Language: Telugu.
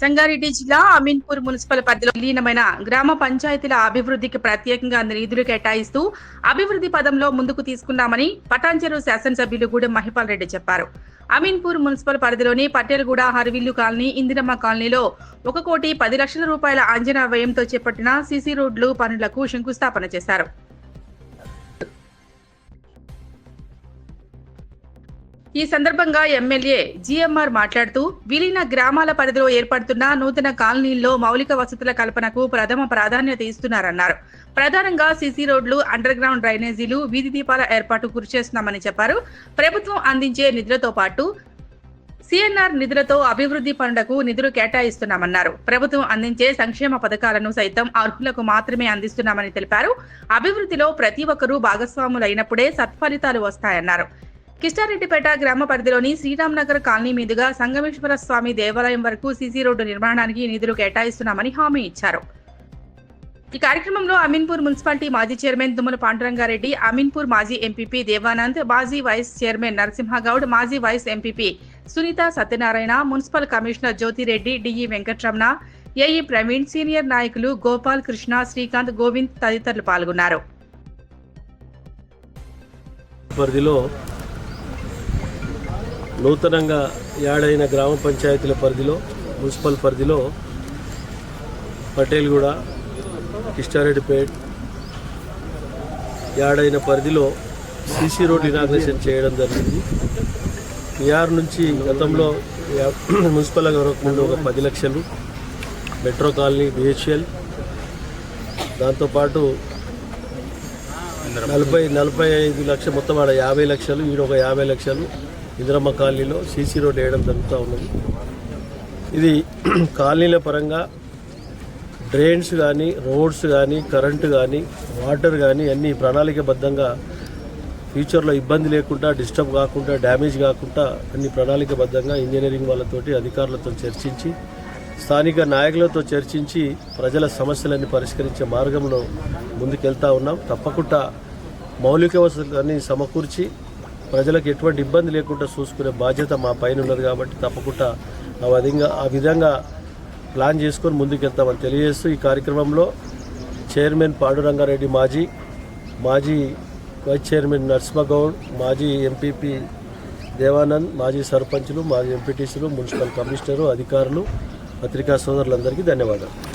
సంగారెడ్డి జిల్లా అమీన్పూర్ మున్సిపల్ పరిధిలో విలీనమైన గ్రామ పంచాయతీల అభివృద్ధికి ప్రత్యేకంగా నిధులు కేటాయిస్తూ అభివృద్ధి పదంలో ముందుకు తీసుకున్నామని పటాన్చెరు శాసనసభ్యులు గూడెం మహిపాల్ రెడ్డి చెప్పారు. అమీన్పూర్ మున్సిపల్ పరిధిలోని పటేల్గూడ హరివిల్లు కాలనీ ఇందిరమ్మ కాలనీలో ఒక కోటి పది లక్షల రూపాయల అంచనా వ్యయంతో చేపట్టిన సీసీ రోడ్లు పనులకు శంకుస్థాపన చేశారు. ఈ సందర్భంగా ఎమ్మెల్యే జిఎంఆర్ మాట్లాడుతూ విలీన గ్రామాల పరిధిలో ఏర్పడుతున్న నూతన కాలనీల్లో మౌలిక వసతుల కల్పనకు ప్రథమ ప్రాధాన్యత ఇస్తున్నారన్నారు. ప్రధానంగా సిసి రోడ్లు అండర్ గ్రౌండ్ డ్రైనేజీలు వీధి దీపాల ఏర్పాటు కృషి చేస్తున్నామని చెప్పారు. ప్రభుత్వం అందించే నిధులతో పాటు సిఎన్ఆర్ నిధులతో అభివృద్ధి పనులకు నిధులు కేటాయిస్తున్నామన్నారు. ప్రభుత్వం అందించే సంక్షేమ పథకాలను సైతం అర్హులకు మాత్రమే అందిస్తున్నామని తెలిపారు. అభివృద్ధిలో ప్రతి ఒక్కరూ భాగస్వాములైనప్పుడే సత్ఫలితాలు వస్తాయన్నారు. కిష్టారెడ్డిపేట గ్రామ పరిధిలోని శ్రీరామ్నగర్ కాలనీ మీదుగా సంగమేశ్వర స్వామి దేవాలయం వరకు సీసీ రోడ్డు నిర్మాణానికి నిధులు కేటాయిస్తున్నామని హామీ ఇచ్చారు. ఈ కార్యక్రమంలో అమీన్పూర్ మున్సిపాలిటీ మాజీ చైర్మన్ దుమ్మల పాండురంగారెడ్డి అమీన్పూర్ మాజీ ఎంపీపీ దేవానంద్ మాజీ వైస్ చైర్మన్ నరసింహగౌడ్ మాజీ vice MPP Sunitha Satyanarayana municipal commissioner Jyothireddy DE Venkataramana AE Praveen senior నాయకులు గోపాల్ కృష్ణ శ్రీకాంత్ గోవింద్ తదితరులు పాల్గొన్నారు. పరిధిలో నూతనంగా యాడైన గ్రామ పంచాయతీల పరిధిలో మున్సిపల్ పరిధిలో పటేల్గూడ కిష్టారెడ్డిపేట్ యాడైన పరిధిలో సీసీ రోడ్ ఇనాగ్రేషన్ చేయడం జరిగింది. పిఆర్ నుంచి గతంలో మున్సిపల్ ముందు ఒక పది లక్షలు మెట్రో కాలనీ బిహెచ్ఎల్ దాంతోపాటు నలభై నలభై ఐదు లక్షలు మొత్తం ఆడ యాభై లక్షలు ఈడ ఒక యాభై లక్షలు ఇందిరమ్మ కాలనీలో సీసీ రోడ్ వేయడం జరుగుతూ ఉన్నది. ఇది కాలనీల పరంగా డ్రైన్స్ కానీ రోడ్స్ కానీ కరెంటు కానీ వాటర్ కానీ అన్నీ ప్రణాళికబద్ధంగా ఫ్యూచర్లో ఇబ్బంది లేకుండా డిస్టర్బ్ కాకుండా డ్యామేజ్ కాకుండా అన్ని ప్రణాళికబద్ధంగా ఇంజనీరింగ్ వాళ్ళతోటి అధికారులతో చర్చించి స్థానిక నాయకులతో చర్చించి ప్రజల సమస్యలన్నీ పరిష్కరించే మార్గంలో ముందుకెళ్తా ఉన్నాం. తప్పకుండా మౌలిక వసతులన్నీ సమకూర్చి ప్రజలకు ఎటువంటి ఇబ్బంది లేకుండా చూసుకునే బాధ్యత మా పైన ఉన్నది కాబట్టి తప్పకుండా ఆ విధంగా ఆ విధంగా ప్లాన్ చేసుకొని ముందుకెళ్తామని తెలియజేస్తూ ఈ కార్యక్రమంలో చైర్మన్ పాండురంగారెడ్డి మాజీ మాజీ వైస్ చైర్మన్ నరసింహగౌడ్ మాజీ ఎంపీపీ దేవానంద్ మాజీ సర్పంచులు మాజీ ఎంపీటీసీలు మున్సిపల్ కమిషనరు అధికారులు పత్రికా సోదరులందరికీ ధన్యవాదాలు.